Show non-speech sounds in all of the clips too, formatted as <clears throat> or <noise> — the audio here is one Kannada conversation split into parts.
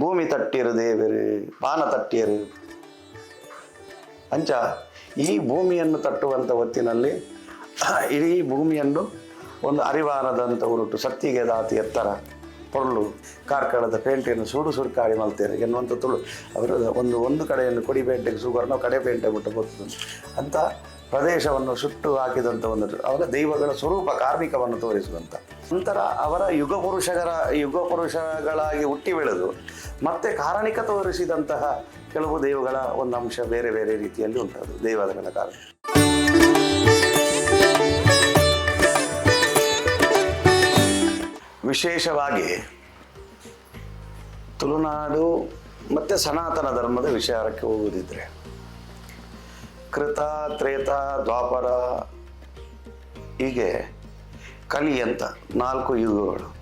ಭೂಮಿ ತಟ್ಟಿರು ದೇವರು ಪಾನ ತಟ್ಟಿಯರು. ಅಂಚ, ಈ ಭೂಮಿಯನ್ನು ತಟ್ಟುವಂಥ ಹೊತ್ತಿನಲ್ಲಿ <clears throat> ಇಡೀ ಭೂಮಿಯನ್ನು ಒಂದು ಅರಿವಾನದಂಥ ಉರುಟು, ಸತ್ತಿಗೆ ದಾತಿ ಎತ್ತರ ಪೊರಳು ಕಾರ್ಕಳದ ಪೇಂಟೆಯನ್ನು ಸುಡು ಸುಡುಕಾಡಿ ಮಲ್ತೇನೆ ಎನ್ನುವಂಥ ತುಳು. ಅವರು ಒಂದು ಒಂದು ಕಡೆಯನ್ನು ಕೊಡಿ ಪೇಂಟೆಗೆ ಸುಗರ್ನ ಕಡೆ ಪೇಂಟೆ ಬಿಟ್ಟು ಬರ್ತದೆ ಅಂತ ಪ್ರದೇಶವನ್ನು ಸುಟ್ಟು ಹಾಕಿದಂಥ ಒಂದು ಅವರ ದೈವಗಳ ಸ್ವರೂಪ ಕಾರ್ಮಿಕವನ್ನು ತೋರಿಸುವಂಥ ನಂತರ ಅವರ ಯುಗ ಪುರುಷರ ಯುಗ ಪುರುಷಗಳಾಗಿ ಹುಟ್ಟಿ ಬೆಳೆದು ಮತ್ತೆ ಕಾರಣಿಕ ತೋರಿಸಿದಂತಹ ಕೆಲವು ದೈವಗಳ ಒಂದು ಅಂಶ ಬೇರೆ ಬೇರೆ ರೀತಿಯಲ್ಲಿ ಉಂಟದು ದೈವಗಳ ಕಾರಣ ವಿಶೇಷವಾಗಿ ತುಳುನಾಡು ಮತ್ತು ಸನಾತನ ಧರ್ಮದ ವಿಚಾರಕ್ಕೆ ಹೋಗುವುದಿದ್ರೆ ಕೃತ, ತ್ರೇತ, ದ್ವಾಪರ, ಹೀಗೆ ಕಲಿ ಅಂತ ನಾಲ್ಕು ಯುಗಗಳು.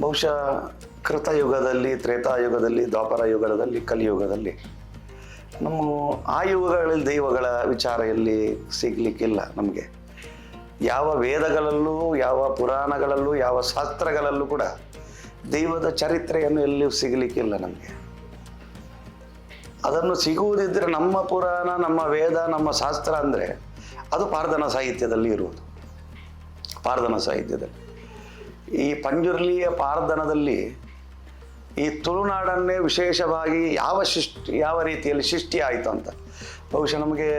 ಬಹುಶಃ ಕೃತಯುಗದಲ್ಲಿ ತ್ರೇತಾಯುಗದಲ್ಲಿ ದ್ವಾಪರ ಯುಗದಲ್ಲಿ ಕಲಿಯುಗದಲ್ಲಿ ನಮ್ಮ ಆ ಯುಗಗಳಲ್ಲಿ ದೈವಗಳ ವಿಚಾರ ಎಲ್ಲಿ ಸಿಗ್ಲಿಕ್ಕಿಲ್ಲ ನಮಗೆ. ಯಾವ ವೇದಗಳಲ್ಲೂ, ಯಾವ ಪುರಾಣಗಳಲ್ಲೂ, ಯಾವ ಶಾಸ್ತ್ರಗಳಲ್ಲೂ ಕೂಡ ದೈವದ ಚರಿತ್ರೆಯನ್ನು ಎಲ್ಲಿಯೂ ಸಿಗಲಿಕ್ಕಿಲ್ಲ ನಮಗೆ. ಅದನ್ನು ಸಿಗುವುದಿದ್ದರೆ ನಮ್ಮ ಪುರಾಣ, ನಮ್ಮ ವೇದ, ನಮ್ಮ ಶಾಸ್ತ್ರ ಅಂದರೆ ಅದು ಪಾರ್ಧನ ಸಾಹಿತ್ಯದಲ್ಲಿ ಇರುವುದು. ಪಾರ್ಧನ ಸಾಹಿತ್ಯದಲ್ಲಿ. ಈ ಪಂಜುರ್ಲಿಯ ಪಾರ್ಧನದಲ್ಲಿ ಈ ತುಳುನಾಡನ್ನೇ ವಿಶೇಷವಾಗಿ ಯಾವ ಸೃಷ್ಟಿ ಯಾವ ರೀತಿಯಲ್ಲಿ ಸೃಷ್ಟಿ ಆಯಿತು ಅಂತ. ಬಹುಶಃ ನಮಗೆ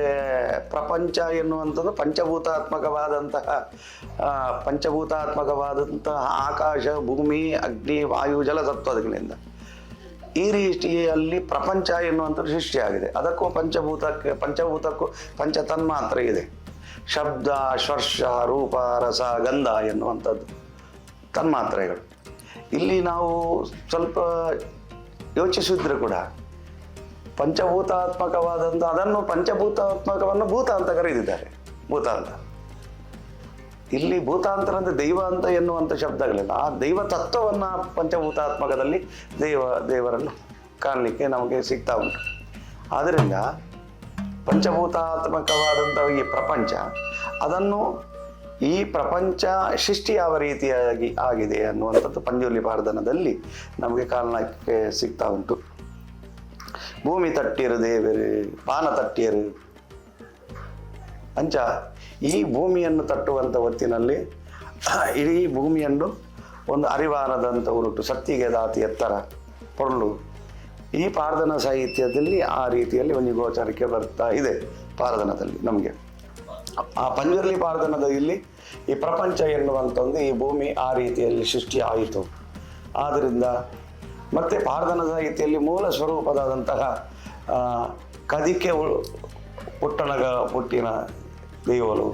ಪ್ರಪಂಚ ಎನ್ನುವಂಥದ್ದು ಪಂಚಭೂತಾತ್ಮಕವಾದಂತಹ ಪಂಚಭೂತಾತ್ಮಕವಾದಂತಹ ಆಕಾಶ, ಭೂಮಿ, ಅಗ್ನಿ, ವಾಯು ಜಲ ಸತ್ವಗಳಿಂದ ಈ ರೀತಿಯಲ್ಲಿ ಪ್ರಪಂಚ ಎನ್ನುವಂಥದ್ದು ಸೃಷ್ಟಿಯಾಗಿದೆ ಅದಕ್ಕೂ ಪಂಚಭೂತಕ್ಕೆ, ಪಂಚಭೂತಕ್ಕೂ ಪಂಚ ತನ್ಮಾತ್ರ ಇದೆ. ಶಬ್ದ, ಸ್ಪರ್ಶ, ರೂಪ, ರಸ, ಗಂಧ ಎನ್ನುವಂಥದ್ದು ತನ್ಮಾತ್ರೆಗಳು. ಇಲ್ಲಿ ನಾವು ಸ್ವಲ್ಪ ಯೋಚಿಸಿದ್ರೆ ಕೂಡ ಪಂಚಭೂತಾತ್ಮಕವಾದಂಥ, ಅದನ್ನು ಪಂಚಭೂತಾತ್ಮಕವನ್ನು ಭೂತ ಅಂತ ಕರೆದಿದ್ದಾರೆ. ಭೂತ ಅಂತ. ಇಲ್ಲಿ ಭೂತಾಂತರ ಅಂದರೆ ದೈವ ಅಂತ ಎನ್ನುವಂಥ ಶಬ್ದಗಳಿಲ್ಲ. ಆ ದೈವ ತತ್ವವನ್ನು ಪಂಚಭೂತಾತ್ಮಕದಲ್ಲಿ ದೇವ, ದೇವರನ್ನು ಕಾಣಲಿಕ್ಕೆ ನಮಗೆ ಸಿಗ್ತಾ ಉಂಟು. ಆದ್ದರಿಂದ ಪಂಚಭೂತಾತ್ಮಕವಾದಂಥ ಈ ಪ್ರಪಂಚ, ಅದನ್ನು ಈ ಪ್ರಪಂಚ ಸೃಷ್ಟಿ ಯಾವ ರೀತಿಯಾಗಿ ಆಗಿದೆ ಅನ್ನುವಂಥದ್ದು ಪಂಜುಲಿ ಪಾರ್ಧನದಲ್ಲಿ ನಮಗೆ ಕಾರಣಕ್ಕೆ ಸಿಗ್ತಾ ಉಂಟು. ಭೂಮಿ ತಟ್ಟಿರು ದೇವರು ಪಾನ ತಟ್ಟಿಯರು ಅಂಚ, ಈ ಭೂಮಿಯನ್ನು ತಟ್ಟುವಂಥ ಹೊತ್ತಿನಲ್ಲಿ, ಇಡೀ ಭೂಮಿಯನ್ನು ಒಂದು ಅರಿವಾರದಂಥ ಉರುಟು, ಸತ್ತಿಗೆ ದಾತಿ ಎತ್ತರ, ಪೊರ್ಲು. ಈ ಪಾರ್ಧನ ಸಾಹಿತ್ಯದಲ್ಲಿ ಆ ರೀತಿಯಲ್ಲಿ ಒಂದು ಗೋಚರಕ್ಕೆ ಬರ್ತಾ ಇದೆ ಪಾರ್ಧನದಲ್ಲಿ ನಮಗೆ. ಆ ಪಂಜುರ್ಲಿ ಪಾರ್ಧನದಲ್ಲಿ ಈ ಪ್ರಪಂಚ ಎನ್ನುವಂಥದ್ದು ಈ ಭೂಮಿ ಆ ರೀತಿಯಲ್ಲಿ ಸೃಷ್ಟಿ ಆಯಿತು. ಆದ್ದರಿಂದ ಮತ್ತೆ ಪಾರ್ಧನ ಸಾಹಿತ್ಯದಲ್ಲಿ ಮೂಲ ಸ್ವರೂಪದಾದಂತಹ ಕದಿಕೆ ಪುಟ್ಟಣಗ, ಪುಟ್ಟಿನ ದೇವಲು.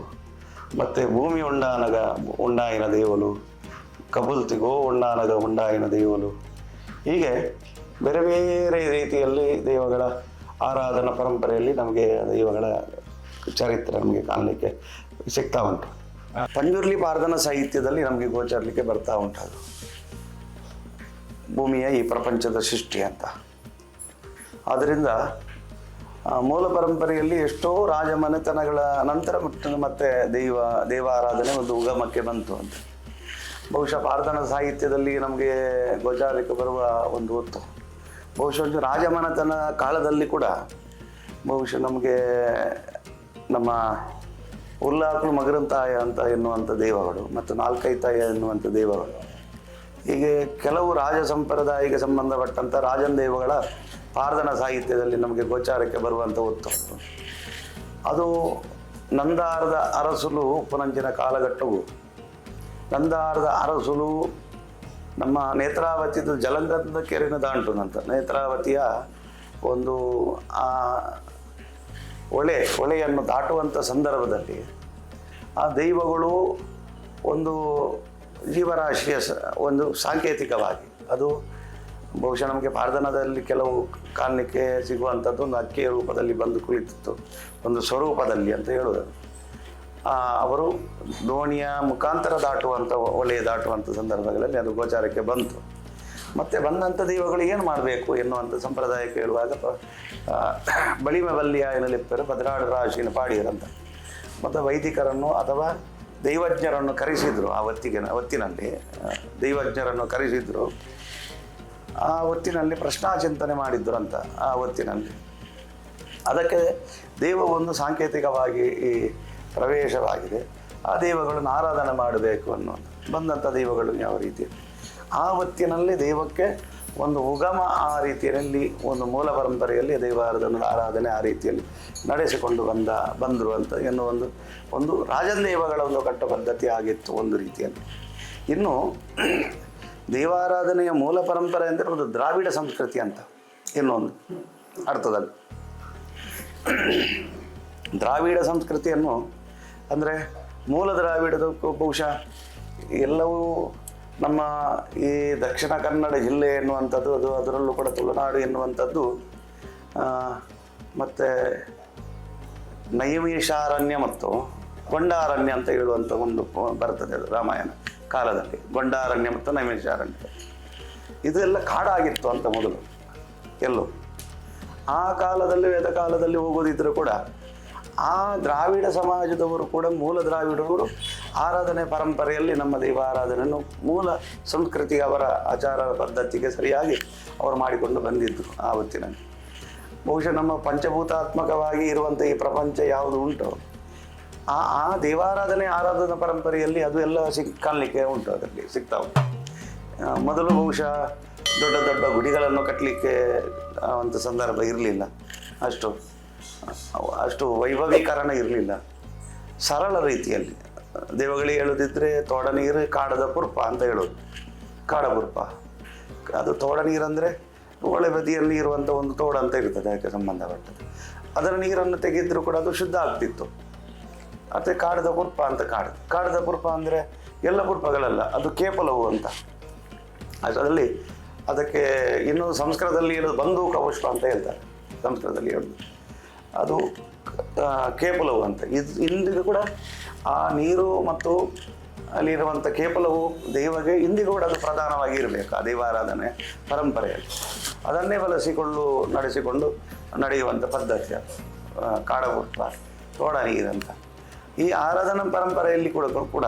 ಮತ್ತೆ ಭೂಮಿ ಉಂಡಾನಗ ಉಂಡಾಯಿನ ದೇವಲು ಕಬುಲ್ತಿಗೋ ಉಂಡಾನಗ ಉಂಡಾಯಿನ ದೇವಲು. ಹೀಗೆ ಬೇರೆ ಬೇರೆ ರೀತಿಯಲ್ಲಿ ದೇವಗಳ ಆರಾಧನಾ ಪರಂಪರೆಯಲ್ಲಿ ನಮಗೆ ದೈವಗಳ ಚರಿತ್ರೆ ನಮಗೆ ಕಾಣಲಿಕ್ಕೆ ಸಿಗ್ತಾ ಉಂಟು. ಪಂಜುರ್ಲಿ ಪಾರ್ಧನ ಸಾಹಿತ್ಯದಲ್ಲಿ ನಮಗೆ ಗೋಚರಲಿಕ್ಕೆ ಬರ್ತಾ ಉಂಟು ಭೂಮಿಯ ಈ ಪ್ರಪಂಚದ ಸೃಷ್ಟಿ ಅಂತ. ಆದ್ದರಿಂದ ಮೂಲ ಪರಂಪರೆಯಲ್ಲಿ ಎಷ್ಟೋ ರಾಜಮನೆತನಗಳ ನಂತರ ಮತ್ತೆ ದೈವ, ದೇವಾರಾಧನೆ ಒಂದು ಉಗಮಕ್ಕೆ ಬಂತು ಅಂತ. ಬಹುಶಃ ಪ್ರಾರ್ಥನಾ ಸಾಹಿತ್ಯದಲ್ಲಿ ನಮಗೆ ಗೋಚಾರಕ್ಕೆ ಬರುವ ಒಂದು ಹೊತ್ತು. ಬಹುಶಃ ಒಂದು ರಾಜಮನೆತನ ಕಾಲದಲ್ಲಿ ಕೂಡ ಬಹುಶಃ ನಮಗೆ ನಮ್ಮ ಉಲ್ಲಾಕ್ಲು ಮಗರಂತಾಯ ಅಂತ ಎನ್ನುವಂಥ ದೇವಗಳು ಮತ್ತು ನಾಲ್ಕೈತಾಯ ಎನ್ನುವಂಥ ದೇವಗಳು. ಹೀಗೆ ಕೆಲವು ರಾಜ ಸಂಪ್ರದಾಯಕ್ಕೆ ಸಂಬಂಧಪಟ್ಟಂಥ ರಾಜನ ದೇವಗಳ ಪಾರ್ಧನ ಸಾಹಿತ್ಯದಲ್ಲಿ ನಮಗೆ ಗೋಚಾರಕ್ಕೆ ಬರುವಂಥ ಹೊತ್ತು ಅದು ನಂದಾರದ ಅರಸುಲು ಉಪನಂಚಿನ ಕಾಲಘಟ್ಟವು. ನಂದಾರದ ಅರಸುಲು ನಮ್ಮ ನೇತ್ರಾವತಿದು ಜಲಂಗದ ಕೆರೆನ ದಾಂಟು ನಂತ. ನೇತ್ರಾವತಿಯ ಒಂದು, ಆ ಹೊಳೆ ಹೊಳೆಯನ್ನು ದಾಟುವಂಥ ಸಂದರ್ಭದಲ್ಲಿ ಆ ದೈವಗಳು ಒಂದು ಜೀವರಾಶಿಯ ಒಂದು ಸಾಂಕೇತಿಕವಾಗಿ. ಅದು ಬಹುಶಃ ನಮಗೆ ಪಾರ್ಧನದಲ್ಲಿ ಕೆಲವು ಕಾರಣಕ್ಕೆ ಸಿಗುವಂಥದ್ದು ಒಂದು ಅಕ್ಕಿಯ ರೂಪದಲ್ಲಿ ಬಂದು ಕುಳಿತಿತ್ತು, ಒಂದು ಸ್ವರೂಪದಲ್ಲಿ ಅಂತ ಹೇಳೋದು. ಅವರು ದೋಣಿಯ ಮುಖಾಂತರ ದಾಟುವಂಥ ಹೊಳೆಯ ದಾಟುವಂಥ ಸಂದರ್ಭಗಳಲ್ಲಿ ಅದು ಗೋಚಾರಕ್ಕೆ ಬಂತು. ಮತ್ತೆ ಬಂದಂಥ ದೈವಗಳು ಏನು ಮಾಡಬೇಕು ಎನ್ನುವಂಥ ಸಂಪ್ರದಾಯಕ್ಕೆ ಹೇಳುವಾಗ ಬಳಿಮೆ ಬಲ್ಲಿಯ ಭದ್ರಾಡ ರಾಶಿನ ಪಾಡಿಯರಂತ. ಮತ್ತು ವೈದಿಕರನ್ನು ಅಥವಾ ದೈವಜ್ಞರನ್ನು ಕರೆಸಿದರು ಆ ಹೊತ್ತಿಗೆ ಹೊತ್ತಿನಲ್ಲಿ ದೈವಜ್ಞರನ್ನು ಕರೆಸಿದ್ರು. ಆ ಹೊತ್ತಿನಲ್ಲಿ ಪ್ರಶ್ನಾಚಿಂತನೆ ಮಾಡಿದ್ರು ಅಂತ ಆ ಹೊತ್ತಿನಲ್ಲಿ. ಅದಕ್ಕೆ ದೇವ ಒಂದು ಸಾಂಕೇತಿಕವಾಗಿ ಈ ಪ್ರವೇಶವಾಗಿದೆ. ಆ ದೇವಗಳನ್ನು ಆರಾಧನೆ ಮಾಡಬೇಕು ಅನ್ನೋದು ಬಂದಂಥ ದೇವಗಳು ಯಾವ ರೀತಿ? ಆ ಹೊತ್ತಿನಲ್ಲಿ ದೇವಕ್ಕೆ ಒಂದು ಉಗಮ ಆ ರೀತಿಯಲ್ಲಿ, ಒಂದು ಮೂಲ ಪರಂಪರೆಯಲ್ಲಿ ದೇವಾರಾಧನ ಆರಾಧನೆ ಆ ರೀತಿಯಲ್ಲಿ ನಡೆಸಿಕೊಂಡು ಬಂದ, ಬಂದರು ಅಂತ ಎನ್ನುವ ಒಂದು ಒಂದು ರಾಜದೇವಗಳ ಒಂದು ಕಟ್ಟ ಪದ್ಧತಿ ಆಗಿತ್ತು ಒಂದು ರೀತಿಯಲ್ಲಿ. ಇನ್ನು ದೇವಾರಾಧನೆಯ ಮೂಲ ಪರಂಪರೆ ಅಂದರೆ ಒಂದು ದ್ರಾವಿಡ ಸಂಸ್ಕೃತಿ ಅಂತ ಇನ್ನೊಂದು ಅರ್ಥದಲ್ಲಿ. ದ್ರಾವಿಡ ಸಂಸ್ಕೃತಿಯನ್ನು ಅಂದರೆ ಮೂಲ ದ್ರಾವಿಡದಕ್ಕೂ ಬಹುಶಃ ಎಲ್ಲವೂ ನಮ್ಮ ಈ ದಕ್ಷಿಣ ಕನ್ನಡ ಜಿಲ್ಲೆ ಎನ್ನುವಂಥದ್ದು, ಅದು ಅದರಲ್ಲೂ ಕೂಡ ತುಳುನಾಡು ಎನ್ನುವಂಥದ್ದು ಮತ್ತು ನೈಮಿಷಾರಣ್ಯ ಮತ್ತು ಕೊಂಡಾರಣ್ಯ ಅಂತ ಹೇಳುವಂಥ ಒಂದು ಬರ್ತದೆ ಅದು ರಾಮಾಯಣ. ಕಾಲದಲ್ಲಿ ಗೊಂಡಾರಣ್ಯ ಮತ್ತು ನೈಮಿಷಾರಣ್ಯ ಇದೆಲ್ಲ ಕಾಡಾಗಿತ್ತು ಅಂತ ಮೊದಲು, ಎಲ್ಲೋ. ಆ ಕಾಲದಲ್ಲಿ, ವೇದ ಕಾಲದಲ್ಲಿ ಹೋಗೋದಿದ್ರು ಕೂಡ, ಆ ದ್ರಾವಿಡ ಸಮಾಜದವರು ಕೂಡ, ಮೂಲ ದ್ರಾವಿಡರು ಆರಾಧನೆ ಪರಂಪರೆಯಲ್ಲಿ ನಮ್ಮ ದೈವಾರಾಧನೆಯನ್ನು ಮೂಲ ಸಂಸ್ಕೃತಿ ಅವರ ಆಚಾರ ಪದ್ಧತಿಗೆ ಸರಿಯಾಗಿ ಅವರು ಮಾಡಿಕೊಂಡು ಬಂದಿದ್ದರು ಆವತ್ತಿನಲ್ಲಿ ಬಹುಶಃ ನಮ್ಮ ಪಂಚಭೂತಾತ್ಮಕವಾಗಿ ಇರುವಂಥ ಈ ಪ್ರಪಂಚ ಯಾವುದು ಉಂಟು ಆ ಆ ದೇವಾರಾಧನೆ, ಆರಾಧನಾ ಪರಂಪರೆಯಲ್ಲಿ ಅದು ಎಲ್ಲ ಸಿಕ್ ಕಾಣಲಿಕ್ಕೆ ಉಂಟು ಅದರಲ್ಲಿ, ಸಿಗ್ತಾ ಉಂಟು. ಮೊದಲು ಬಹುಶಃ ದೊಡ್ಡ ದೊಡ್ಡ ಗುಡಿಗಳನ್ನು ಕಟ್ಟಲಿಕ್ಕೆ ಅಂತ ಸಂದರ್ಭ ಇರಲಿಲ್ಲ. ಅಷ್ಟು ಅಷ್ಟು ವೈಭವೀಕರಣ ಇರಲಿಲ್ಲ. ಸರಳ ರೀತಿಯಲ್ಲಿ. ದೇವಗಳಿಗೆ ಹೇಳುದಿದ್ರೆ ತೋಡ ನೀರು, ಕಾಡದ ಪುರ್ಪ ಅಂತ ಹೇಳೋದು. ಕಾಡ ಪುರ್ಪ ಅದು ತೋಡ ನೀರಂದರೆ ಒಳೆ ಬದಿಯಲ್ಲಿ ಇರುವಂಥ ಒಂದು ತೋಡ ಅಂತ ಇರ್ತದೆ, ಅದಕ್ಕೆ ಸಂಬಂಧಪಟ್ಟದ್ದು. ಅದರ ನೀರನ್ನು ತೆಗೆದರೂ ಕೂಡ ಅದು ಶುದ್ಧ ಆಗ್ತಿತ್ತು. ಮತ್ತು ಕಾಡದ ಪುರ್ಪ ಅಂತ ಕಾಡು. ಕಾಡದ ಪುರ್ಪ ಅಂದರೆ ಎಲ್ಲ ಪುರ್ಪಗಳಲ್ಲ ಅದು ಕೇಪಲವು ಅಂತ. ಅದರಲ್ಲಿ ಅದಕ್ಕೆ ಇನ್ನು ಸಂಸ್ಕೃತದಲ್ಲಿ ಇರೋದು ಬಂದೂಕ ಪುಷ್ಪ ಅಂತ ಹೇಳ್ತಾರೆ ಸಂಸ್ಕೃತದಲ್ಲಿ ಹೇಳೋದು ಅದು ಕೇಪಲವು ಅಂತ. ಇದು ಇಂದಿಗೂ ಕೂಡ ಆ ನೀರು ಮತ್ತು ಅಲ್ಲಿರುವಂಥ ಕೇಪಲವು ದೇವಗೆ ಇಂದಿಗೂ ಕೂಡ ಅದು ಪ್ರಧಾನವಾಗಿ ಇರಬೇಕು ಆ ದೇವಾರಾಧನೆ ಪರಂಪರೆಯಲ್ಲಿ. ಅದನ್ನೇ ಬಳಸಿಕೊಂಡು ನಡೆಸಿಕೊಂಡು ನಡೆಯುವಂಥ ಪದ್ಧತಿ ಅದು. ಆ, ಕಾಡಪುಷ್ಪ ತೋಡ ನೀರಂತ ಈ ಆರಾಧನಾ ಪರಂಪರೆಯಲ್ಲಿ ಕೂಡ ಕೂಡ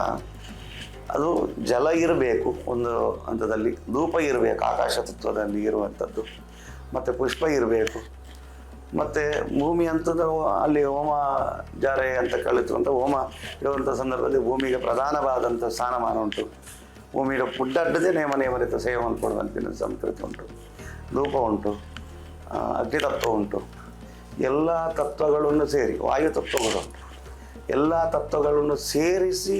ಅದು ಜಲ ಇರಬೇಕು ಒಂದು ಹಂತದಲ್ಲಿ, ಧೂಪ ಇರಬೇಕು, ಆಕಾಶ ತತ್ವದಲ್ಲಿ ಇರುವಂಥದ್ದು, ಮತ್ತು ಪುಷ್ಪ ಇರಬೇಕು, ಮತ್ತು ಭೂಮಿ ಅಂತದ್ದು ಅಲ್ಲಿ ಹೋಮ ಜಾರೆ ಅಂತ ಕಳಿತು ಹೋಮ ಇರುವಂಥ ಸಂದರ್ಭದಲ್ಲಿ ಭೂಮಿಗೆ ಪ್ರಧಾನವಾದಂಥ ಸ್ಥಾನಮಾನ ಉಂಟು. ಭೂಮಿಗೆ ಪುಡ್ಡಡ್ಡದೆ ನೇಮ ನೇಮರಿತ ಸೇವನ್ ಕೊಡುವಂಥ ಸಂಸ್ಕೃತಿ ಉಂಟು. ಧೂಪ ಉಂಟು ಅಗ್ನಿ ಅಗ್ನಿತತ್ವ ಉಂಟು. ಎಲ್ಲ ತತ್ವಗಳನ್ನು ಸೇರಿ, ವಾಯು ತತ್ವಗಳು ಎಲ್ಲ ತತ್ವಗಳನ್ನು ಸೇರಿಸಿ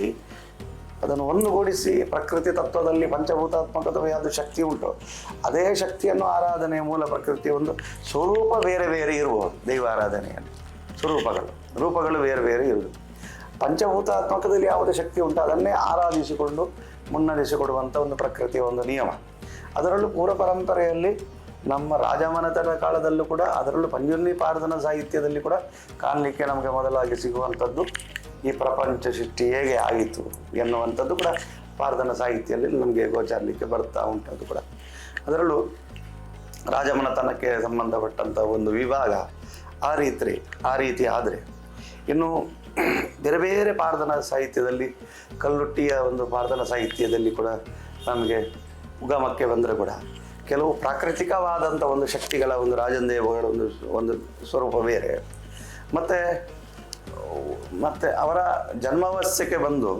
ಅದನ್ನು ಒಂದುಗೂಡಿಸಿ ಪ್ರಕೃತಿ ತತ್ವದಲ್ಲಿ ಪಂಚಭೂತಾತ್ಮಕದ ಯಾವುದು ಶಕ್ತಿ ಉಂಟು, ಅದೇ ಶಕ್ತಿಯನ್ನು ಆರಾಧನೆಯ ಮೂಲ ಪ್ರಕೃತಿ ಒಂದು ಸ್ವರೂಪ ಬೇರೆ ಬೇರೆ ಇರುವುದು ದೈವಾರಾಧನೆಯಲ್ಲಿ. ಸ್ವರೂಪಗಳು, ರೂಪಗಳು ಬೇರೆ ಬೇರೆ ಇರುವುದು. ಪಂಚಭೂತಾತ್ಮಕದಲ್ಲಿ ಯಾವುದೇ ಶಕ್ತಿ ಉಂಟು, ಅದನ್ನೇ ಆರಾಧಿಸಿಕೊಂಡು ಮುನ್ನಡೆಸಿಕೊಡುವಂಥ ಒಂದು ಪ್ರಕೃತಿಯ ಒಂದು ನಿಯಮ. ಅದರಲ್ಲೂ ಪೂರ್ವ ಪರಂಪರೆಯಲ್ಲಿ ನಮ್ಮ ರಾಜಮನೆತನ ಕಾಲದಲ್ಲೂ ಕೂಡ ಅದರಲ್ಲೂ ಪಂಜುರ್ನಿ ಪಾರ್ಧನ ಸಾಹಿತ್ಯದಲ್ಲಿ ಕೂಡ ಕಾಣಲಿಕ್ಕೆ ನಮಗೆ ಮೊದಲಾಗಿ ಸಿಗುವಂಥದ್ದು ಈ ಪ್ರಪಂಚ ಸೃಷ್ಟಿ ಹೇಗೆ ಆಯಿತು ಎನ್ನುವಂಥದ್ದು ಕೂಡ ಪಾರ್ಧನ ಸಾಹಿತ್ಯದಲ್ಲಿ ನಮಗೆ ಗೋಚರಲಿಕ್ಕೆ ಬರ್ತಾ ಉಂಟದ್ದು ಕೂಡ. ಅದರಲ್ಲೂ ರಾಜಮನೆತನಕ್ಕೆ ಸಂಬಂಧಪಟ್ಟಂಥ ಒಂದು ವಿಭಾಗ ಆ ರೀತಿ ಆ ರೀತಿ ಆದರೆ ಇನ್ನು ಬೇರೆ ಬೇರೆ ಪಾರ್ಧನ ಸಾಹಿತ್ಯದಲ್ಲಿ ಕಲ್ಲುಟ್ಟಿಯ ಒಂದು ಪಾರ್ಧನ ಸಾಹಿತ್ಯದಲ್ಲಿ ಕೂಡ ನಮಗೆ ಉಗಮಕ್ಕೆ ಬಂದರೆ ಕೂಡ ಕೆಲವು ಪ್ರಾಕೃತಿಕವಾದಂಥ ಒಂದು ಶಕ್ತಿಗಳ ಒಂದು ರಾಜಂದೇವಗಳ ಒಂದು ಒಂದು ಸ್ವರೂಪ ಬೇರೆ. ಮತ್ತು ಮತ್ತು ಅವರ ಜನ್ಮವಸ್ಯಕ್ಕೆ ಬಂದು,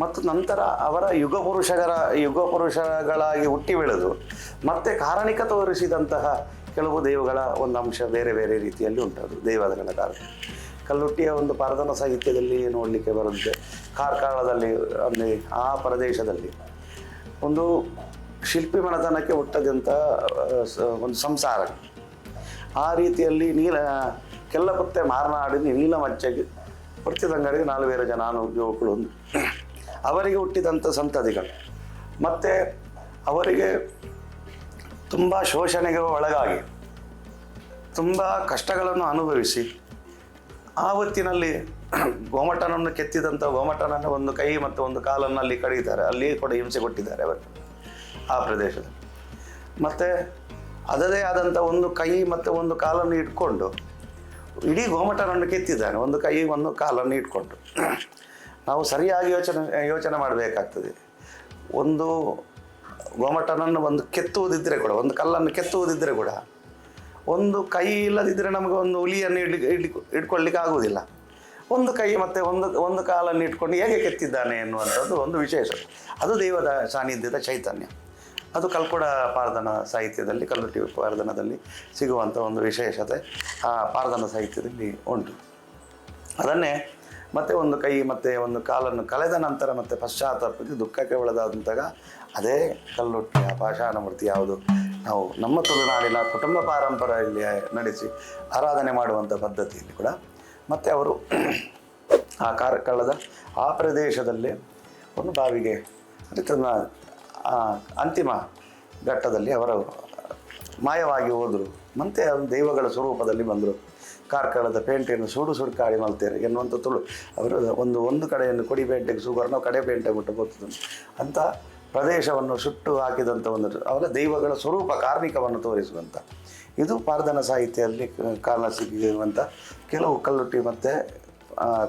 ಮತ್ತು ನಂತರ ಅವರ ಯುಗ ಪುರುಷರ, ಯುಗ ಪುರುಷಗಳಾಗಿ ಹುಟ್ಟಿ ಬೆಳೆದು, ಮತ್ತೆ ಕಾರಣಿಕ ತೋರಿಸಿದಂತಹ ಕೆಲವು ದೇವಗಳ ಒಂದು ಅಂಶ ಬೇರೆ ಬೇರೆ ರೀತಿಯಲ್ಲಿ ಉಂಟದು ದೇವಗಳ ಕಾರಣ ಕಲ್ಲುಟ್ಟಿಯ ಒಂದು ಪರದನ ಸಾಹಿತ್ಯದಲ್ಲಿ ನೋಡಲಿಕ್ಕೆ ಬರುತ್ತೆ. ಕಾರ್ಕಳದಲ್ಲಿ ಅಲ್ಲಿ ಆ ಪ್ರದೇಶದಲ್ಲಿ. ಒಂದು ಶಿಲ್ಪಿ ಮನೆತನಕ್ಕೆ ಹುಟ್ಟದಂಥ ಒಂದು ಸಂಸಾರ. ಆ ರೀತಿಯಲ್ಲಿ ನೀಲ, ಕೆಲ್ಲಪತ್ತೆ ಮಾರನಾಡಿ ನೀಲ ಮಚ್ಚಗೆ ಪ್ರತಿದಂಗಡಿಗೆ ನಾಲ್ವೇರು ಜನ ಯುವಕರು ಒಂದು. ಅವರಿಗೆ ಹುಟ್ಟಿದಂಥ ಸಂತತಿಗಳು. ಮತ್ತು ಅವರಿಗೆ ತುಂಬ ಶೋಷಣೆಗೆ ಒಳಗಾಗಿ, ತುಂಬ ಕಷ್ಟಗಳನ್ನು ಅನುಭವಿಸಿ, ಆ ಹೊತ್ತಿನಲ್ಲಿ ಗೋಮಟನನ್ನು ಕೆತ್ತಿದಂಥ ಗೋಮಟನನ್ನು ಒಂದು ಕೈ ಮತ್ತು ಒಂದು ಕಾಲನ್ನು ಅಲ್ಲಿ ಕಡಿತಾರೆ, ಅಲ್ಲಿ ಕೂಡ ಹಿಂಸೆ ಕೊಟ್ಟಿದ್ದಾರೆ ಅವರು ಆ ಪ್ರದೇಶದ ಮತ್ತು ಅದದೇ ಆದಂಥ ಒಂದು ಕೈ ಮತ್ತು ಒಂದು ಕಾಲನ್ನು ಇಟ್ಕೊಂಡು ಇಡೀ ಗೋಮಟನನ್ನು ಕೆತ್ತಿದ್ದಾನೆ. ಒಂದು ಕೈ, ಒಂದು ಕಾಲನ್ನು ಇಟ್ಕೊಂಡು. ನಾವು ಸರಿಯಾಗಿ ಯೋಚನೆ ಯೋಚನೆ ಮಾಡಬೇಕಾಗ್ತದೆ. ಒಂದು ಗೋಮಟನನ್ನು ಒಂದು ಕೆತ್ತುವುದಿದ್ದರೆ ಕೂಡ, ಒಂದು ಕಲ್ಲನ್ನು ಕೆತ್ತುವುದಿದ್ದರೆ ಕೂಡ ಒಂದು ಕೈ ಇಲ್ಲದಿದ್ದರೆ ನಮಗೆ ಒಂದು ಹುಲಿಯನ್ನು ಇಡ್ಲಿ ಇಡ್ಲಿ, ಇಟ್ಕೊಳ್ಳಿಕ್ಕೆ ಆಗುವುದಿಲ್ಲ. ಒಂದು ಕೈ ಮತ್ತು ಒಂದು ಒಂದು ಕಾಲನ್ನು ಇಟ್ಕೊಂಡು ಹೇಗೆ ಕೆತ್ತಿದ್ದಾನೆ ಎನ್ನುವಂಥದ್ದು ಒಂದು ವಿಶೇಷ. ಅದು ದೈವದ ಸಾನ್ನಿಧ್ಯದ ಚೈತನ್ಯ. ಅದು ಕಲ್ಕೊಡ ಪಾರ್ದನ ಸಾಹಿತ್ಯದಲ್ಲಿ ಕಲ್ಲುಟ್ಟಿ ಪಾರ್ದನದಲ್ಲಿ ಸಿಗುವಂಥ ಒಂದು ವಿಶೇಷತೆ ಆ ಪಾರ್ದನ ಸಾಹಿತ್ಯದಲ್ಲಿ ಉಂಟು. ಅದನ್ನೇ ಮತ್ತೆ ಒಂದು ಕೈ ಮತ್ತು ಒಂದು ಕಾಲನ್ನು ಕಳೆದ ನಂತರ ಮತ್ತೆ ಪಶ್ಚಾತ್ತಾಪಕ್ಕೆ, ದುಃಖಕ್ಕೆ ಒಳಗಾದಂತಾಗ ಅದೇ ಕಲ್ಲುಟ್ಟಿಯ ಪಾಷಾಣ ಮೂರ್ತಿ ಯಾವುದು, ನಾವು ನಮ್ಮ ತುಳುನಾಡಿನ ಕುಟುಂಬ ಪಾರಂಪರೆಯಲ್ಲಿ ನಡೆಸಿ ಆರಾಧನೆ ಮಾಡುವಂಥ ಪದ್ಧತಿಯಲ್ಲಿ ಕೂಡ ಮತ್ತು ಅವರು ಆ ಕಾರ್ಕಳದ ಆ ಪ್ರದೇಶದಲ್ಲಿ ಒಂದು ಬಾವಿಗೆ, ಅಂದರೆ ತನ್ನ ಅಂತಿಮ ಘಟ್ಟದಲ್ಲಿ ಅವರು ಮಾಯವಾಗಿ ಹೋದರು. ಮತ್ತೆ ಅವರು ದೈವಗಳ ಸ್ವರೂಪದಲ್ಲಿ ಬಂದರು. ಕಾರ್ಕಳದ ಪೇಂಟೆಯನ್ನು ಸುಡು ಸುಡು ಕಾಡಿ ಮಲ್ತೇರು ಎನ್ನುವಂಥ ತುಳು. ಅವರು ಒಂದು ಒಂದು ಕಡೆಯನ್ನು ಕೊಡಿ ಪೇಂಟೆಗೆ ಸುಗರ್ನ ಕಡೆ ಪೇಂಟೆ ಬಿಟ್ಟು ಗೊತ್ತು ಅಂಥ ಪ್ರದೇಶವನ್ನು ಸುಟ್ಟು ಹಾಕಿದಂಥ ಒಂದು ಅವರ ದೈವಗಳ ಸ್ವರೂಪ ಕಾರ್ಮಿಕವನ್ನು ತೋರಿಸುವಂಥ. ಇದು ಪಾರ್ದನ ಸಾಹಿತ್ಯದಲ್ಲಿ ಕಾರಣ ಸಿಗುವಂಥ ಕೆಲವು ಕಲ್ಲುಟ್ಟಿ ಮತ್ತು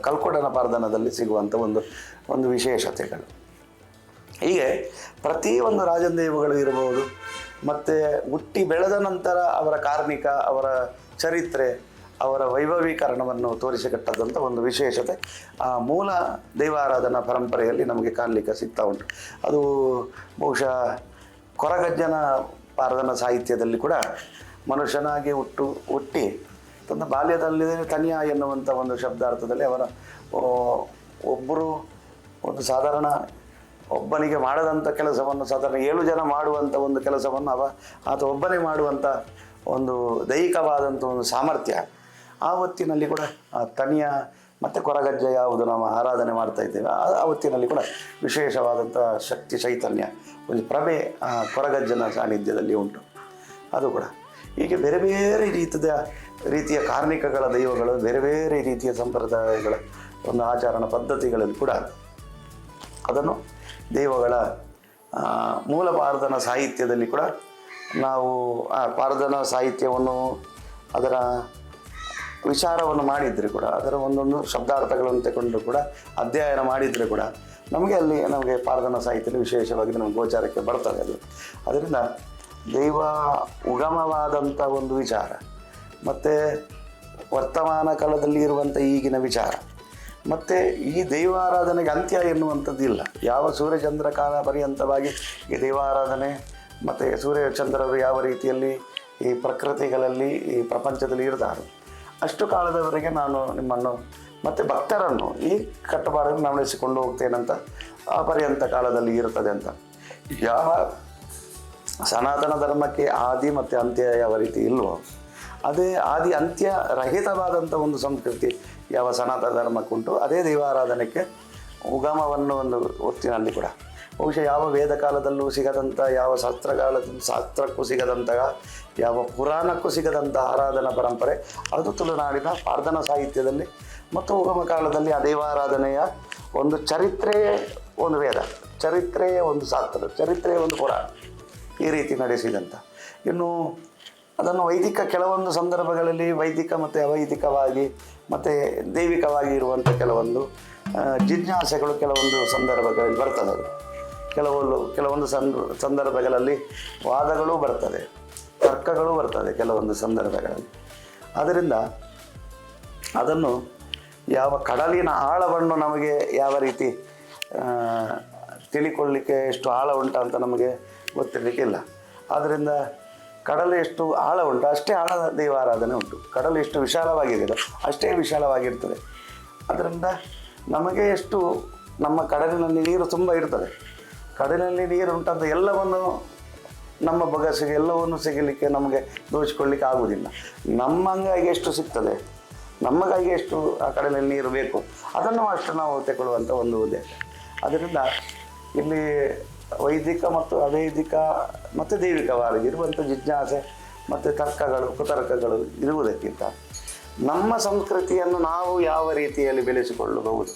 ಕಲ್ಕೊಡನ ಪಾರ್ದನದಲ್ಲಿ ಸಿಗುವಂಥ ಒಂದು ಒಂದು ವಿಶೇಷತೆಗಳು. ಹೀಗೆ ಪ್ರತಿ ಒಂದು ರಾಜನ ದೈವಗಳು ಇರಬಹುದು. ಮತ್ತು ಹುಟ್ಟಿ ಬೆಳೆದ ನಂತರ ಅವರ ಕಾರ್ಮಿಕ, ಅವರ ಚರಿತ್ರೆ, ಅವರ ವೈಭವೀಕರಣವನ್ನು ತೋರಿಸಿಕೊಟ್ಟದಂಥ ಒಂದು ವಿಶೇಷತೆ. ಆ ಮೂಲ ದೈವಾರಾಧನಾ ಪರಂಪರೆಯಲ್ಲಿ ನಮಗೆ ಕಾಣಲಿಕ್ಕೆ ಸಿಗ್ತಾ ಉಂಟು. ಅದು ಬಹುಶಃ ಕೊರಗಜ್ಜನ ಪಾರದನ ಸಾಹಿತ್ಯದಲ್ಲಿ ಕೂಡ ಮನುಷ್ಯನಾಗಿ ಹುಟ್ಟು, ಹುಟ್ಟಿ ತನ್ನ ಬಾಲ್ಯದಲ್ಲಿ ತನಿಯ ಎನ್ನುವಂಥ ಒಂದು ಶಬ್ದಾರ್ಥದಲ್ಲಿ ಅವರ ಒಬ್ಬರು ಒಂದು ಸಾಧಾರಣ ಒಬ್ಬನಿಗೆ ಮಾಡದಂಥ ಕೆಲಸವನ್ನು ಸಾಧಾರಣ ಏಳು ಜನ ಮಾಡುವಂಥ ಒಂದು ಕೆಲಸವನ್ನು ಅವ ಆತ ಒಬ್ಬನೇ ಮಾಡುವಂಥ ಒಂದು ದೈಹಿಕವಾದಂಥ ಒಂದು ಸಾಮರ್ಥ್ಯ. ಆ ಹೊತ್ತಿನಲ್ಲಿ ಕೂಡ ತನಿಯ ಮತ್ತು ಕೊರಗಜ್ಜ ಯಾವುದು ನಾವು ಆರಾಧನೆ ಮಾಡ್ತಾ ಇದ್ದೇವೆ. ಆ ಹೊತ್ತಿನಲ್ಲಿ ಕೂಡ ವಿಶೇಷವಾದಂಥ ಶಕ್ತಿ ಚೈತನ್ಯ, ಒಂದು ಪ್ರಭೆ ಆ ಕೊರಗಜ್ಜನ ಸಾನ್ನಿಧ್ಯದಲ್ಲಿ ಉಂಟು. ಅದು ಕೂಡ. ಹೀಗೆ ಬೇರೆ ಬೇರೆ ರೀತಿಯ ರೀತಿಯ ಕಾರ್ಮಿಕಗಳ ದೈವಗಳು, ಬೇರೆ ಬೇರೆ ರೀತಿಯ ಸಂಪ್ರದಾಯಗಳ ಒಂದು ಆಚರಣ ಪದ್ಧತಿಗಳಲ್ಲಿ ಕೂಡ ಅದನ್ನು ದೈವಗಳ ಮೂಲ ಪಾರ್ಧನ ಸಾಹಿತ್ಯದಲ್ಲಿ ಕೂಡ ನಾವು, ಆ ಪಾರ್ಧನ ಸಾಹಿತ್ಯವನ್ನು ಅದರ ವಿಚಾರವನ್ನು ಮಾಡಿದರೆ ಕೂಡ, ಅದರ ಒಂದೊಂದು ಶಬ್ದಾರ್ಥಗಳನ್ನು ತಗೊಂಡು ಕೂಡ ಅಧ್ಯಯನ ಮಾಡಿದರೆ ಕೂಡ ನಮಗೆ ಅಲ್ಲಿ ನಮಗೆ ಪಾರ್ಧನ ಸಾಹಿತ್ಯದಲ್ಲಿ ವಿಶೇಷವಾಗಿ ನಮ್ಮ ಗೋಚಾರಕ್ಕೆ ಬರ್ತದೆ ಅದು. ಅದರಿಂದ ದೈವ ಉಗಮವಾದಂಥ ಒಂದು ವಿಚಾರ, ಮತ್ತು ವರ್ತಮಾನ ಕಾಲದಲ್ಲಿ ಇರುವಂಥ ಈಗಿನ ವಿಚಾರ ಮತ್ತು ಈ ದೈವಾರಾಧನೆಗೆ ಅಂತ್ಯ ಎನ್ನುವಂಥದ್ದು ಇಲ್ಲ. ಯಾವ ಸೂರ್ಯಚಂದ್ರ ಕಾಲ ಪರ್ಯಂತವಾಗಿ ಈ ದೈವಾರಾಧನೆ ಮತ್ತು ಸೂರ್ಯಚಂದ್ರರು ಯಾವ ರೀತಿಯಲ್ಲಿ ಈ ಪ್ರಕೃತಿಗಳಲ್ಲಿ ಈ ಪ್ರಪಂಚದಲ್ಲಿ ಇರ್ತಾರೆ ಅಷ್ಟು ಕಾಲದವರೆಗೆ ನಾನು ನಿಮ್ಮನ್ನು ಮತ್ತು ಭಕ್ತರನ್ನು ಈ ಕಟ್ಟುಪಾಡನ್ನು ಉಳಿಸಿಕೊಂಡು ಹೋಗ್ತೇನಂತ ಆ ಪರ್ಯಂತ ಕಾಲದಲ್ಲಿ ಇರ್ತದೆ ಅಂತ. ಯಾವ ಸನಾತನ ಧರ್ಮಕ್ಕೆ ಆದಿ ಮತ್ತು ಅಂತ್ಯ ಯಾವ ರೀತಿ ಇಲ್ವೋ ಅದೇ ಆದಿ ಅಂತ್ಯ ರಹಿತವಾದಂಥ ಒಂದು ಸಂಸ್ಕೃತಿ ಯಾವ ಸನಾತನ ಧರ್ಮಕ್ಕುಂಟು ಅದೇ ದೈವಾರಾಧನೆಗೆ ಉಗಮವನ್ನು ಒಂದು ಹೊತ್ತಿನಲ್ಲಿ ಕೂಡ. ಬಹುಶಃ ಯಾವ ವೇದ ಕಾಲದಲ್ಲೂ ಸಿಗದಂಥ ಯಾವ ಶಾಸ್ತ್ರಕಾಲದ ಶಾಸ್ತ್ರಕ್ಕೂ ಸಿಗದಂತಹ, ಯಾವ ಪುರಾಣಕ್ಕೂ ಸಿಗದಂಥ ಆರಾಧನಾ ಪರಂಪರೆ, ಅದು ತುಳುನಾಡಿನ ಪ್ರಾರ್ಥನಾ ಸಾಹಿತ್ಯದಲ್ಲಿ ಮತ್ತು ಉಗಮ ಕಾಲದಲ್ಲಿ ಆ ದೈವಾರಾಧನೆಯ ಒಂದು ಚರಿತ್ರೆಯೇ ಒಂದು ವೇದ, ಚರಿತ್ರೆಯೇ ಒಂದು ಶಾಸ್ತ್ರ, ಚರಿತ್ರೆಯೇ ಒಂದು ಪುರಾಣ ಈ ರೀತಿ ನಡೆಸಿದಂಥ ಇನ್ನು ಅದನ್ನು ವೈದಿಕ ಕೆಲವೊಂದು ಸಂದರ್ಭಗಳಲ್ಲಿ ವೈದಿಕ ಮತ್ತು ಅವೈದಿಕವಾಗಿ ಮತ್ತು ದೈವಿಕವಾಗಿ ಇರುವಂಥ ಕೆಲವೊಂದು ಜಿಜ್ಞಾಸೆಗಳು ಕೆಲವೊಂದು ಸಂದರ್ಭಗಳಲ್ಲಿ ಬರ್ತದೆ. ಕೆಲವೊಂದು ಕೆಲವೊಂದು ಸಂದ, ಸಂದರ್ಭಗಳಲ್ಲಿ ವಾದಗಳು ಬರ್ತದೆ, ತರ್ಕಗಳು ಬರ್ತದೆ ಕೆಲವೊಂದು ಸಂದರ್ಭಗಳಲ್ಲಿ. ಅದರಿಂದ ಅದನ್ನು ಯಾವ ಕಡಲಿನ ಆಳವನ್ನು ನಮಗೆ ಯಾವ ರೀತಿ ತಿಳಿಕೊಳ್ಳಿಕ್ಕೆ ಎಷ್ಟು ಆಳ ಉಂಟ ಅಂತ ನಮಗೆ ಗೊತ್ತಿರಲಿಕ್ಕಿಲ್ಲ. ಆದ್ದರಿಂದ ಕಡಲು ಎಷ್ಟು ಆಳ ಉಂಟು, ಅಷ್ಟೇ ಆಳದ ದೈವಾರಾಧನೆ ಉಂಟು. ಕಡಲು ಎಷ್ಟು ವಿಶಾಲವಾಗಿದೆಯೋ ಅಷ್ಟೇ ವಿಶಾಲವಾಗಿರ್ತದೆ. ಅದರಿಂದ ನಮಗೆ ಎಷ್ಟು, ನಮ್ಮ ಕಡಲಿನಲ್ಲಿ ನೀರು ತುಂಬ ಇರ್ತದೆ. ಕಡಲಿನಲ್ಲಿ ನೀರು ಉಂಟಂತ ಎಲ್ಲವನ್ನು ನಮ್ಮ ಬಗಸಿಗೆ, ಎಲ್ಲವನ್ನು ಸಿಗಲಿಕ್ಕೆ ನಮಗೆ ದೋಚಿಕೊಳ್ಳಿಕ್ಕೆ ಆಗುವುದಿಲ್ಲ. ನಮ್ಮ ಅಂಗಾಯಿಗೆ ಎಷ್ಟು ಸಿಗ್ತದೆ, ನಮಗಾಗಿ ಎಷ್ಟು ಆ ಕಡಲಲ್ಲಿ ನೀರು ಬೇಕು, ಅದನ್ನು ಅಷ್ಟು ನಾವು ತಗೊಳ್ಳುವಂಥ ಒಂದು ಉದ್ದೇಶ. ಅದರಿಂದ ಇಲ್ಲಿ ವೈದಿಕ ಮತ್ತು ಅವೈದಿಕ ಮತ್ತು ದೈವಿಕವಾಗಿ ಇರುವಂಥ ಜಿಜ್ಞಾಸೆ ಮತ್ತು ತರ್ಕಗಳು ಕುತರ್ಕಗಳು ಇರುವುದಕ್ಕಿಂತ ನಮ್ಮ ಸಂಸ್ಕೃತಿಯನ್ನು ನಾವು ಯಾವ ರೀತಿಯಲ್ಲಿ ಬೆಳೆಸಿಕೊಳ್ಳಬಹುದು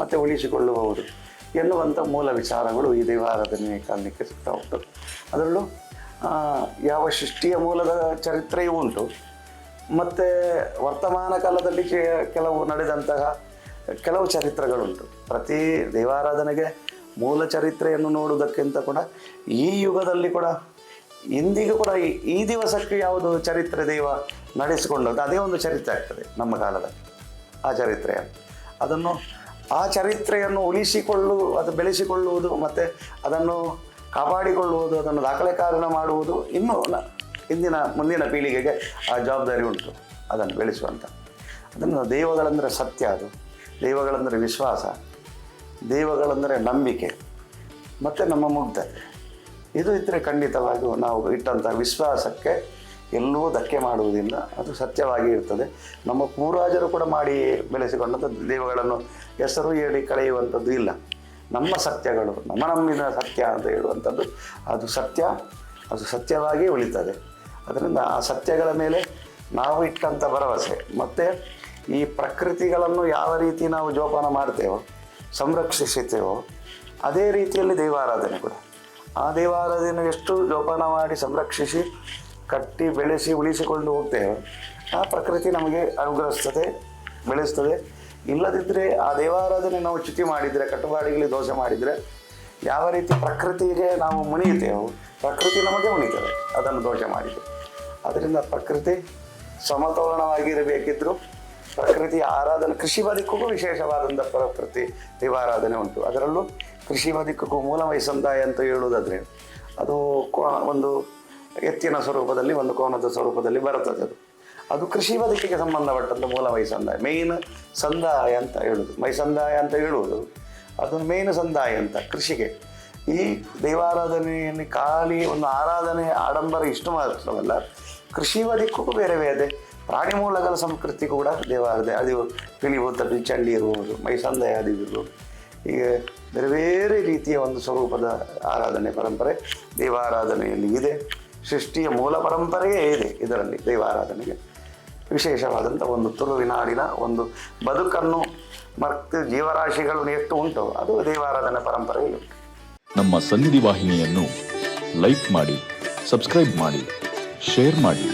ಮತ್ತು ಉಳಿಸಿಕೊಳ್ಳಬಹುದು ಎನ್ನುವಂಥ ಮೂಲ ವಿಚಾರಗಳು ಈ ದೈವಾರಾಧನೆ ಕಾರಣಕ್ಕೆ ಸಿಗ್ತಾ ಉಂಟು. ಅದರಲ್ಲೂ ಯಾವ ಸೃಷ್ಟಿಯ ಮೂಲದ ಚರಿತ್ರೆಯೂ ಉಂಟು. ಮತ್ತು ವರ್ತಮಾನ ಕಾಲದಲ್ಲಿ ಕೆಲವು ನಡೆದಂತಹ ಕೆಲವು ಚರಿತ್ರೆಗಳುಂಟು. ಪ್ರತಿ ದೈವಾರಾಧನೆಗೆ ಮೂಲ ಚರಿತ್ರೆಯನ್ನು ನೋಡುವುದಕ್ಕಿಂತ ಕೂಡ ಈ ಯುಗದಲ್ಲಿ ಕೂಡ ಇಂದಿಗೂ ಕೂಡ ಈ- ದಿವಸಕ್ಕೆ ಯಾವುದು ಚರಿತ್ರೆ ದೈವ ನಡೆಸಿಕೊಂಡದ್ದು? ಅದೇ ಒಂದು ಚರಿತ್ರೆ ಆಗ್ತದೆ ನಮ್ಮ ಕಾಲದ ಆ ಚರಿತ್ರೆಯನ್ನು ಅದನ್ನು ಆ ಚರಿತ್ರೆಯನ್ನು ಉಳಿಸಿಕೊಳ್ಳು, ಅದು ಬೆಳೆಸಿಕೊಳ್ಳುವುದು ಮತ್ತು ಅದನ್ನು ಕಾಪಾಡಿಕೊಳ್ಳುವುದು, ಅದನ್ನು ದಾಖಲೆಕಾರಣ ಮಾಡುವುದು ಇನ್ನೂ ಇಂದಿನ, ಮುಂದಿನ ಪೀಳಿಗೆಗೆ ಆ ಜವಾಬ್ದಾರಿ ಉಂಟು. ಅದನ್ನು ಬೆಳೆಸುವಂಥ ಅದನ್ನು ದೈವಗಳಂದರೆ ಸತ್ಯ ಅದು. ದೈವಗಳಂದರೆ ವಿಶ್ವಾಸ. ದೈವಗಳೆಂದರೆ ನಂಬಿಕೆ. ಮತ್ತು ನಮ್ಮ ಮುಗ್ಧತೆ. ಇದು ಇದ್ದರೆ ಖಂಡಿತವಾಗಿಯೂ ನಾವು ಇಟ್ಟಂಥ ವಿಶ್ವಾಸಕ್ಕೆ ಎಲ್ಲೂ ಧಕ್ಕೆ ಮಾಡುವುದಿಲ್ಲ. ಅದು ಸತ್ಯವಾಗಿ ಇರ್ತದೆ. ನಮ್ಮ ಪೂರ್ವಜರು ಕೂಡ ಮಾಡಿ ಬೆಳೆಸಿಕೊಂಡಂಥ ದೇವಗಳನ್ನು ಹೆಸರು ಹೇಳಿ ಕಳೆಯುವಂಥದ್ದು ಇಲ್ಲ. ನಮ್ಮ ಸತ್ಯಗಳು, ನಮ್ಮ ನಮ್ಮಿನ ಸತ್ಯ ಅಂತ ಹೇಳುವಂಥದ್ದು ಅದು ಸತ್ಯ, ಅದು ಸತ್ಯವಾಗಿ ಉಳಿತದೆ. ಅದರಿಂದ ಆ ಸತ್ಯಗಳ ಮೇಲೆ ನಾವು ಇಟ್ಟಂಥ ಭರವಸೆ. ಮತ್ತು ಈ ಪ್ರಕೃತಿಗಳನ್ನು ಯಾವ ರೀತಿ ನಾವು ಜೋಪಾನ ಮಾಡ್ತೇವೋ ಸಂರಕ್ಷಿಸುತ್ತೇವೋ ಅದೇ ರೀತಿಯಲ್ಲಿ ದೇವಾರಾಧನೆ ಕೂಡ. ಆ ದೇವಾರಾಧನೆ ಎಷ್ಟು ಜೋಪಾನ ಮಾಡಿ ಸಂರಕ್ಷಿಸಿ, ಕಟ್ಟಿ, ಬೆಳೆಸಿ, ಉಳಿಸಿಕೊಂಡು ಹೋಗ್ತೇವೆ, ಆ ಪ್ರಕೃತಿ ನಮಗೆ ಅನುಗ್ರಹಿಸ್ತದೆ, ಬೆಳೆಸ್ತದೆ. ಇಲ್ಲದಿದ್ದರೆ ಆ ದೇವಾರಾಧನೆ ನಾವು ಚ್ಯುತಿ ಮಾಡಿದರೆ ಕಟ್ಟುಪಾಡಿಗಳಿಗೆ ದೋಷ ಮಾಡಿದರೆ, ಯಾವ ರೀತಿ ಪ್ರಕೃತಿಗೆ ನಾವು ಮುನಿಯುತ್ತೇವೋ, ಪ್ರಕೃತಿ ನಮಗೆ ಮುನಿತದೆ, ಅದನ್ನು ದೋಷ ಮಾಡಿದರೆ. ಅದರಿಂದ ಪ್ರಕೃತಿ ಸಮತೋಲನವಾಗಿರಬೇಕಿದ್ದರೂ ಪ್ರಕೃತಿ ಆರಾಧನೆ, ಕೃಷಿ ಬದುಕಿಗೂ ವಿಶೇಷವಾದಂಥ ಪ್ರಕೃತಿ ದೇವಾರಾಧನೆ ಉಂಟು. ಅದರಲ್ಲೂ ಕೃಷಿ ಬದುಕಿಗೂ ಮೂಲ ವೈಸಂದಾಯ ಅಂತ ಹೇಳುವುದಾದರೆ, ಅದು ಒಂದು ಎತ್ತಿನ ಸ್ವರೂಪದಲ್ಲಿ, ಒಂದು ಕೋನದ ಸ್ವರೂಪದಲ್ಲಿ ಬರುತ್ತದೆ ಅದು. ಅದು ಕೃಷಿ ಬದುಕಿಗೆ ಸಂಬಂಧಪಟ್ಟಂಥ ಮೂಲ ವೈಸಂದಾಯ ಮೇಯ್ನ್ ಸಂದಾಯ ಅಂತ ಹೇಳುವುದು ಮೈಸಂದಾಯ ಅಂತ ಹೇಳುವುದು, ಅದು ಮೇಯ್ನ್ ಸಂದಾಯ ಅಂತ ಕೃಷಿಗೆ. ಈ ದೇವಾರಾಧನೆಯಲ್ಲಿ ಖಾಲಿ ಒಂದು ಆರಾಧನೆ ಆಡಂಬರ ಇಷ್ಟು ಮಾತ್ರವಲ್ಲ, ಕೃಷಿ ಬದುಕಿಗೂ ಬೇರೆ ಬೇರೆ ಪ್ರಾಣಿ ಮೂಲಗಳ ಸಂಸ್ಕೃತಿ ಕೂಡ ದೇವಾಲಯ ಅದು ಪಿಲಿಭೂತ ಪಿಚಂಡಿ ಇರ್ಬೋದು ಮೈಸಂದಾಯ ಅದು ಇರ್ಬೋದು. ಹೀಗೆ ಬೇರೆ ಬೇರೆ ರೀತಿಯ ಒಂದು ಸ್ವರೂಪದ ಆರಾಧನೆ ಪರಂಪರೆ ದೇವಾರಾಧನೆಯಲ್ಲಿ ಇದೆ. ಸೃಷ್ಟಿಯ ಮೂಲ ಪರಂಪರೆಯೇ ಇದೆ ಇದರಲ್ಲಿ ದೇವಾರಾಧನೆಗೆ. ವಿಶೇಷವಾದಂಥ ಒಂದು ತುಳುವಿನಾಡಿನ ಒಂದು ಬದುಕನ್ನು ಮತ್ತು ಜೀವರಾಶಿಗಳು ಎಷ್ಟು ಉಂಟು ಅದು ದೇವಾರಾಧನೆ ಪರಂಪರೆ ನಮ್ಮ ಸನ್ನಿಧಿ ವಾಹಿನಿಯನ್ನು ಲೈಕ್ ಮಾಡಿ, ಸಬ್ಸ್ಕ್ರೈಬ್ ಮಾಡಿ, ಶೇರ್ ಮಾಡಿ.